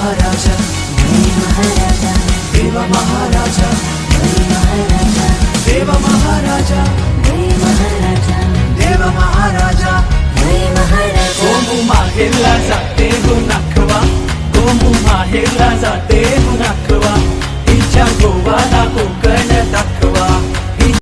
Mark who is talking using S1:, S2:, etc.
S1: महाराजा बली महाराजा देव महाराजा देव महाराजा बली महाराजा देव महाराजा बली महाराजा. कोमू माहेरला जाते हो कोमू